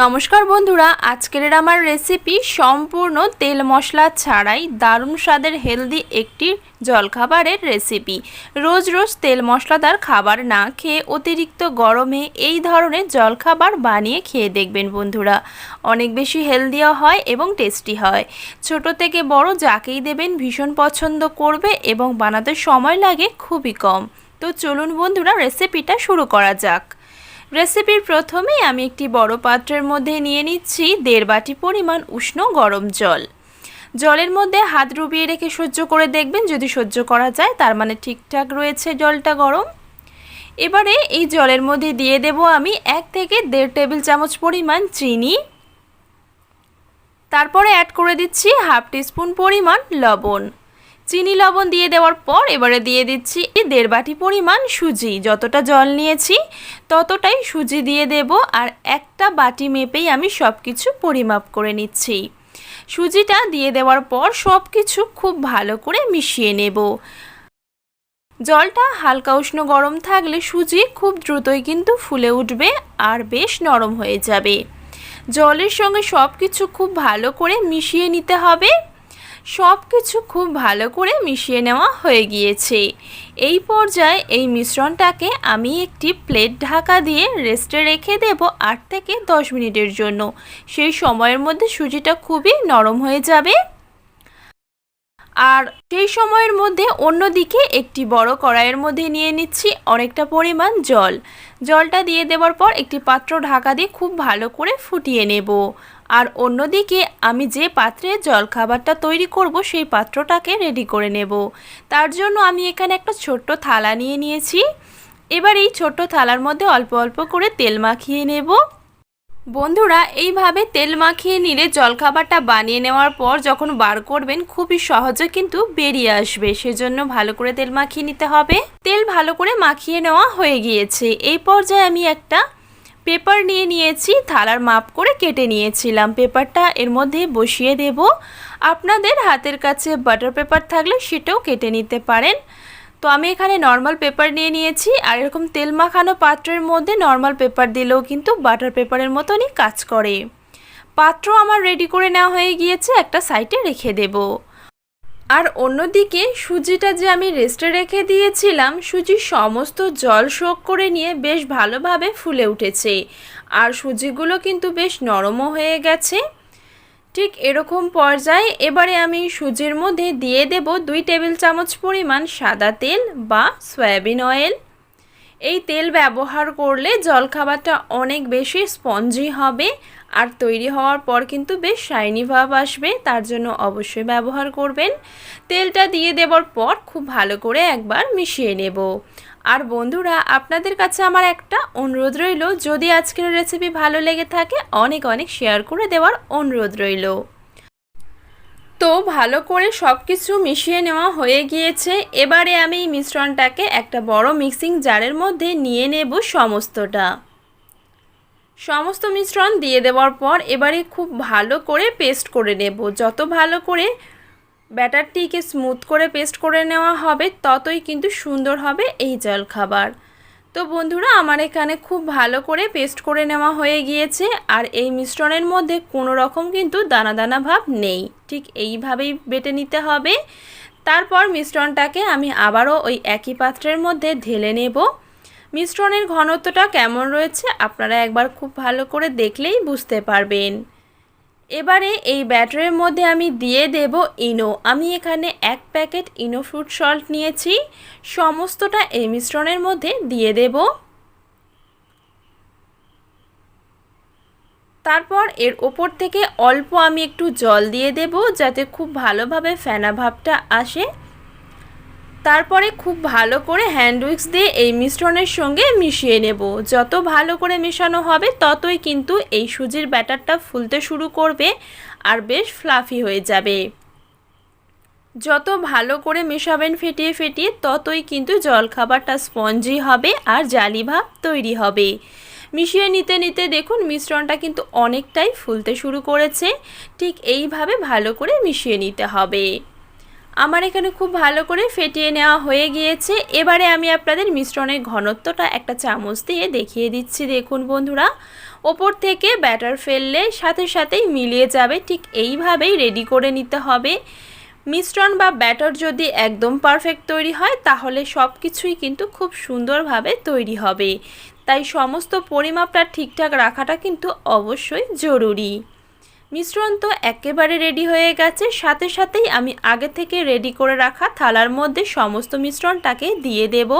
নমস্কার বন্ধুরা, আজকের আমার রেসিপি সম্পূর্ণ তেল মশলা ছাড়াই দারুণ স্বাদের হেলদি একটি জলখাবারের রেসিপি রোজ রোজ তেল মশলাদার খাবার না খেয়ে অতিরিক্ত গরমে এই ধরনের জলখাবার বানিয়ে খেয়ে দেখবেন বন্ধুরা। অনেক বেশি হেলদিও হয় এবং টেস্টি হয়। ছোট থেকে বড় যাকেই দেবেন ভীষণ পছন্দ করবে এবং বানাতে সময় লাগে খুবই কম। তো চলুন বন্ধুরা রেসিপিটা শুরু করা যাক। রেসিপির প্রথমেই আমি একটি বড় পাত্রের মধ্যে নিয়ে নিচ্ছি দেড় বাটি পরিমাণ উষ্ণ গরম জল। জলের মধ্যে হাত ডুবিয়ে রেখে সহ্য করে দেখবেন যদি সহ্য করা যায়, তার মানে ঠিকঠাক রয়েছে জলটা গরম। এবারে এই জলের মধ্যে দিয়ে দেব আমি এক থেকে দেড় টেবিল চামচ পরিমাণ চিনি। তারপরে অ্যাড করে দিচ্ছি হাফ টিস্পুন পরিমাণ লবণ। চিনি লবণ দিয়ে দেওয়ার পর এবারে দিয়ে দিচ্ছি দেড় বাটি পরিমাণ সুজি। যতটা জল নিয়েছি, ততটাই সুজি দিয়ে দেব আর একটা বাটি মেপেই আমি সব কিছু পরিমাপ করে নিচ্ছি। সুজিটা দিয়ে দেওয়ার পর সব কিছু খুব ভালো করে মিশিয়ে নেব। জলটা হালকা উষ্ণ গরম থাকলে সুজি খুব দ্রুতই কিন্তু ফুলে উঠবে আর বেশ নরম হয়ে যাবে। জলের সঙ্গে সব কিছু খুব ভালো করে মিশিয়ে নিতে হবে। সব কিছু খুব ভালো করে মিশিয়ে নেওয়া হয়ে গিয়েছে। এই পর্যায়ে এই মিশ্রণটাকে আমি একটি প্লেট ঢাকা দিয়ে রেস্টে রেখে দেব আট থেকে দশ মিনিটের জন্য। সেই সময়ের মধ্যে সুজিটা খুবই নরম হয়ে যাবে। আর সেই সময়ের মধ্যে অন্যদিকে একটি বড় কড়াইয়ের মধ্যে নিয়ে নিচ্ছি অনেকটা পরিমাণ জল। জলটা দিয়ে দেওয়ার পর একটি পাত্র ঢাকা দিয়ে খুব ভালো করে ফুটিয়ে নেব। আর অন্যদিকে আমি যে পাত্রে জলখাবারটা তৈরি করব, সেই পাত্রটাকে রেডি করে নেব। তার জন্য আমি এখানে একটা ছোট্ট থালা নিয়ে নিয়েছি। এবার এই ছোট্ট থালার মধ্যে অল্প অল্প করে তেল মাখিয়ে নেব। বন্ধুরা, এইভাবে তেল মাখিয়ে নিলে জলখাবারটা বানিয়ে নেওয়ার পর যখন বার করবেন, খুবই সহজে কিন্তু বেরিয়ে আসবে। সেজন্য ভালো করে তেল মাখিয়ে নিতে হবে। তেল ভালো করে মাখিয়ে নেওয়া হয়ে গিয়েছে। এই পর্যায়ে আমি একটা পেপার নিয়ে নিয়েছি, থালার মাপ করে কেটে নিয়েছিলাম। পেপারটা এর মধ্যে বসিয়ে দেব। আপনাদের হাতের কাছে বাটার পেপার থাকলে সেটাও কেটে নিতে পারেন। তো আমি এখানে নর্মাল পেপার নিয়ে নিয়েছি, আর এরকম তেল মাখানো পাত্রের মধ্যে নর্মাল পেপার দিলেও কিন্তু বাটার পেপারের মতনই কাজ করে। পাত্র আমার রেডি করে নেওয়া হয়ে গিয়েছে, একটা সাইডে রেখে দেবো। আর অন্যদিকে সুজিটা যে আমি রেস্টে রেখে দিয়েছিলাম, সুজি সমস্ত জল শোক করে নিয়ে বেশ ভালোভাবে ফুলে উঠেছে। আর সুজিগুলো কিন্তু বেশ নরমও হয়ে গেছে। ঠিক এরকম পর্যায়ে এবারে আমি সুজির মধ্যে দিয়ে দেব দুই টেবিল চামচ পরিমাণ সাদা তেল বা সয়াবিন অয়েল। এই তেল ব্যবহার করলে জলখাবারটা অনেক বেশি স্পঞ্জি হবে আর তৈরি হওয়ার পর কিন্তু বেশ শাইনি ভাব আসবে, তার জন্য অবশ্যই ব্যবহার করবেন। তেলটা দিয়ে দেওয়ার পর খুব ভালো করে একবার মিশিয়ে নেব। আর বন্ধুরা, আপনাদের কাছে আমার একটা অনুরোধ রইল। যদি আজকের রেসিপি ভালো লেগে থাকে, অনেক অনেক শেয়ার করে দেওয়ার অনুরোধ রইল। তো ভালো করে সব কিছু মিশিয়ে নেওয়া হয়ে গিয়েছে। এবারে আমি এই মিশ্রণটাকে একটা বড় মিক্সিং জারের মধ্যে নিয়ে নেব সমস্তটা। সমস্ত মিশ্রণ দিয়ে দেওয়ার পর এবারে খুব ভালো করে পেস্ট করে নেব। যত ভালো করে ব্যাটারটিকে স্মুথ করে পেস্ট করে নেওয়া হবে, ততই কিন্তু সুন্দর হবে এই জলখাবার। তো বন্ধুরা, আমার এখানে খুব ভালো করে পেস্ট করে নেওয়া হয়ে গিয়েছে আর এই মিশ্রণের মধ্যে কোনো রকম কিন্তু দানা দানা ভাব নেই। ঠিক এইভাবেই বেটে নিতে হবে। তারপর মিশ্রণটাকে আমি আবারও ওই একই পাত্রের মধ্যে ঢেলে নেব। মিশ্রণের ঘনত্বটা কেমন রয়েছে আপনারা একবার খুব ভালো করে দেখলেই বুঝতে পারবেন। এবারে এই ব্যাটারের মধ্যে আমি দিয়ে দেব ইনো। আমি এখানে এক প্যাকেট ইনো ফ্রুট সল্ট নিয়েছি। সমস্তটা এই মিশ্রণের মধ্যে দিয়ে দেব। তারপর এর ওপর থেকে অল্প আমি একটু জল দিয়ে দেব যাতে খুব ভালোভাবে ফেনা ভাবটা আসে। তারপরে খুব ভালো করে হ্যান্ড উইক্স দিয়ে এই মিশ্রণের সঙ্গে মিশিয়ে নেব। যত ভালো করে মেশানো হবে, ততই কিন্তু এই সুজির ব্যাটারটা ফুলতে শুরু করবে আর বেশ ফ্লাফি হয়ে যাবে। যত ভালো করে মেশাবেন ফেটিয়ে ফেটিয়ে, ততই কিন্তু জলখাবারটা স্পঞ্জি হবে আর জালি ভাব তৈরি হবে। মিশিয়ে নিতে নিতে দেখুন মিশ্রণটা কিন্তু অনেকটাই ফুলতে শুরু করেছে। ঠিক এইভাবে ভালো করে মিশিয়ে নিতে হবে। আমার এখানে খুব ভালো করে ফেটিয়ে নেওয়া হয়ে গিয়েছে। এবারে আমি আপনাদের মিশ্রণের ঘনত্বটা একটা চামচ দিয়ে দেখিয়ে দিচ্ছি। দেখুন বন্ধুরা, ওপর থেকে ব্যাটার ফেললে সাথে সাথেই মিলিয়ে যাবে। ঠিক এইভাবেই রেডি করে নিতে হবে। মিশ্রণ বা ব্যাটার যদি একদম পারফেক্ট তৈরি হয়, তাহলে সব কিছুই কিন্তু খুব সুন্দরভাবে তৈরি হবে। তাই সমস্ত পরিমাপটা ঠিকঠাক রাখাটা কিন্তু অবশ্যই জরুরি। মিশ্রণ তো একেবারে রেডি হয়ে গেছে। সাথে সাথেই আমি আগে থেকে রেডি করে রাখা থালার মধ্যে সমস্ত মিশ্রণটাকে দিয়ে দেব।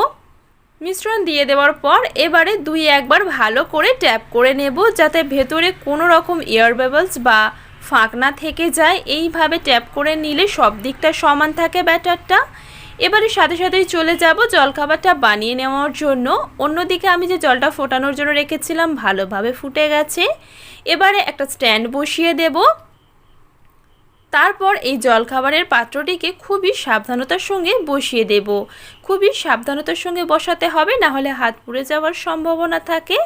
মিশ্রণ দিয়ে দেওয়ার পর এবারে দুই একবার ভালো করে ট্যাপ করে নেব যাতে ভেতরে কোনো রকম এয়ার বেবলস বা ফাঁক না থেকে যায়। এইভাবে ট্যাপ করে নিলে সব দিকটা সমান থাকে ব্যাটারটা। এবারে সাথে সাথেই চলে যাব, জলখাবারটা বানিয়ে নেওয়ার জন্য। অন্যদিকে আমি যে জলটা ফোটানোর জন্য রেখেছিলাম, ভালোভাবে ফুটে গেছে। এবারে একটা স্ট্যান্ড বসিয়ে দেব। তারপর এই জলখাবারের পাত্রটিকে খুবই সাবধানতার সঙ্গে বসিয়ে দেব। খুবই সাবধানতার সঙ্গে বসাতে হবে, না হলে হাত পুড়ে যাওয়ার সম্ভাবনা থাকে।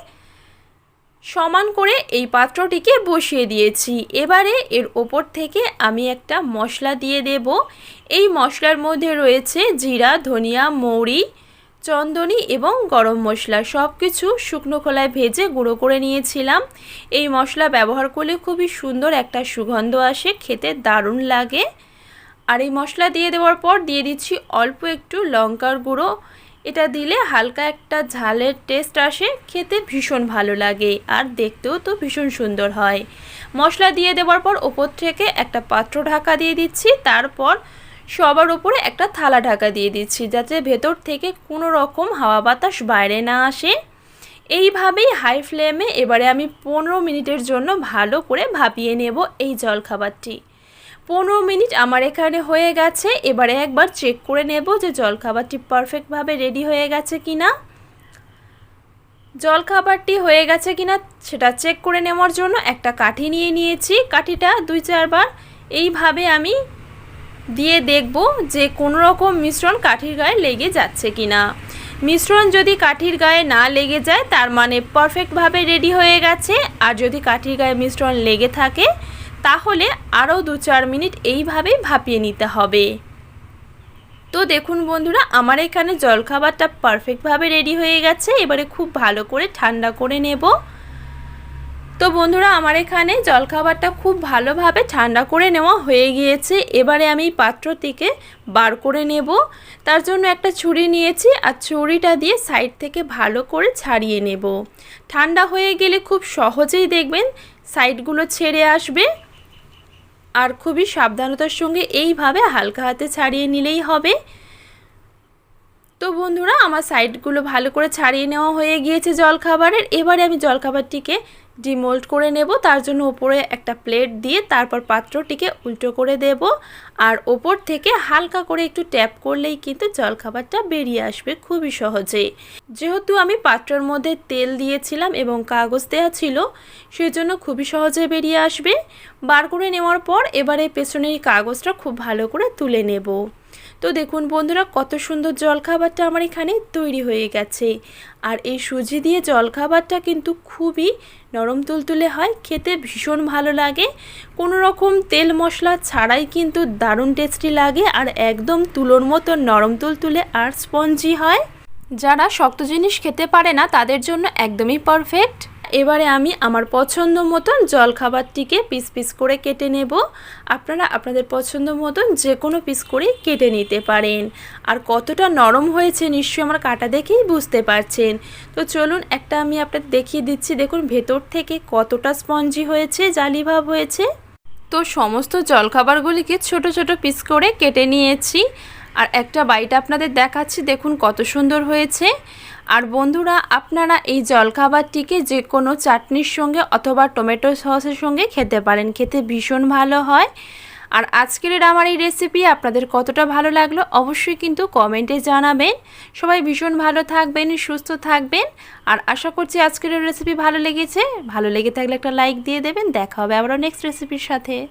সমান করে এই পাত্রটিকে বসিয়ে দিয়েছি। এবারে এর ওপর থেকে আমি একটা মশলা দিয়ে দেব। এই মশলার মধ্যে রয়েছে জিরা, ধনিয়া, মৌরি, চন্দনী এবং গরম মশলা। সব কিছু শুকনো খোলায় ভেজে গুঁড়ো করে নিয়েছিলাম। এই মশলা ব্যবহার করলে খুবই সুন্দর একটা সুগন্ধ আসে, খেতে দারুণ লাগে। আর এই মশলা দিয়ে দেওয়ার পর দিয়ে দিচ্ছি অল্প একটু লঙ্কার গুঁড়ো। এটা দিলে হালকা একটা ঝালের টেস্ট আসে, খেতে ভীষণ ভালো লাগে আর দেখতেও তো ভীষণ সুন্দর হয়। মশলা দিয়ে দেওয়ার পর ওপর থেকে একটা পাত্র ঢাকা দিয়ে দিচ্ছি, তারপর সবার উপরে একটা থালা ঢাকা দিয়ে দিচ্ছি, যাতে ভেতর থেকে কোনো রকম হাওয়া বাতাস বাইরে না আসে। এইভাবেই হাই ফ্লেমে এবারে আমি পনেরো মিনিটের জন্য ভালো করে ভাপিয়ে নেব এই জলখাবারটি। পনেরো মিনিট আমার এখানে হয়ে গেছে। এবারে একবার চেক করে নেব যে জলখাবারটি পারফেক্টভাবে রেডি হয়ে গেছে কি না জলখাবারটি হয়ে গেছে কি না সেটা চেক করে নেওয়ার জন্য একটা কাঠি নিয়ে নিয়েছি। কাঠিটা দুই চারবার এইভাবে আমি দিয়ে দেখব যে কোনো রকম মিশ্রণ কাঠির গায়ে লেগে যাচ্ছে কি না মিশ্রণ যদি কাঠির গায়ে না লেগে যায়, তার মানে পারফেক্টভাবে রেডি হয়ে গেছে। আর যদি কাঠির গায়ে মিশ্রণ লেগে থাকে তাহলে আরও দু চার মিনিট এইভাবেই ভাপিয়ে নিতে হবে। তো দেখুন বন্ধুরা, আমার এখানে জলখাবারটা পারফেক্টভাবে রেডি হয়ে গেছে। এবারে খুব ভালো করে ঠান্ডা করে নেব। তো বন্ধুরা, আমার এখানে জলখাবারটা খুব ভালোভাবে ঠান্ডা করে নেওয়া হয়ে গিয়েছে। এবারে আমি পাত্রটিকে বার করে নেব। তার জন্য একটা ছুরি নিয়েছি, আর ছুরিটা দিয়ে সাইড থেকে ভালো করে ছাড়িয়ে নেব। ঠান্ডা হয়ে গেলে খুব সহজেই দেখবেন সাইডগুলো ছেড়ে আসবে। আর খুবই সাবধানতার সঙ্গে এইভাবে হালকা হাতে ছাড়িয়ে নিলেই হবে। তো বন্ধুরা, আমার সাইডগুলো ভালো করে ছাড়িয়ে নেওয়া হয়ে গিয়েছে জলখাবারের। এবারে আমি জলখাবারটিকে ডিমোল্ড করে নেব। তার জন্য ওপরে একটা প্লেট দিয়ে তারপর পাত্রটিকে উল্টো করে দেব। আর ওপর থেকে হালকা করে একটু ট্যাপ করলেই কিন্তু জলখাবারটা বেরিয়ে আসবে খুবই সহজে যেহেতু আমি পাত্রের মধ্যে তেল দিয়েছিলাম এবং কাগজ দেওয়া ছিল সেই জন্য খুবই সহজে বেরিয়ে আসবে। বার করে নেওয়ার পর এবারে পেছনের কাগজটা খুব ভালো করে তুলে নেব। তো দেখুন বন্ধুরা, কত সুন্দর জলখাবারটা আমার এখানে তৈরি হয়ে গেছে। আর এই সুজি দিয়ে জলখাবারটা কিন্তু খুবই নরম তুলতুলে হয়, খেতে ভীষণ ভালো লাগে। কোনো রকম তেল মশলা ছাড়াই কিন্তু দারুণ টেস্টি লাগে আর একদম তুলোর মতো নরম তুলতুলে আর স্পঞ্জি হয়। যারা শক্ত জিনিস খেতে পারে না, তাদের জন্য একদমই পারফেক্ট এবারে আমি আমার পছন্দ মতন জলখাবারটিকে পিস পিস করে কেটে নেব। আপনারা আপনাদের পছন্দ মতন যে কোনো পিস করেই কেটে নিতে পারেন। আর কতটা নরম হয়েছে নিশ্চয়ই আমার কাটা দেখেই বুঝতে পারছেন। তো চলুন একটা আমি আপনাদের দেখিয়ে দিচ্ছি। দেখুন, ভেতর থেকে কতটা স্পঞ্জি হয়েছে, জালিভাব হয়েছে। তো সমস্ত জলখাবারগুলিকে ছোট ছোট পিস করে কেটে নিয়েছি। আর একটা বাইট আপনাদের দেখাচ্ছি, দেখুন কত সুন্দর হয়েছে। আর বন্ধুরা, আপনারা এই জলখাবারটিকে যে কোনো চাটনির সঙ্গে অথবা টমেটো সসের সঙ্গে খেতে পারেন, খেতে ভীষণ ভালো হয়। আর আজকের আমার এই রেসিপি আপনাদের কতটা ভালো লাগল অবশ্যই কিন্তু কমেন্টে জানাবেন। সবাই ভীষণ ভালো থাকবেন, সুস্থ থাকবেন। আর আশা করছি আজকের রেসিপি ভালো লেগেছে। ভালো লেগে থাকলে একটা লাইক দিয়ে দেবেন। দেখা হবে আবারও নেক্সট রেসিপির সাথে।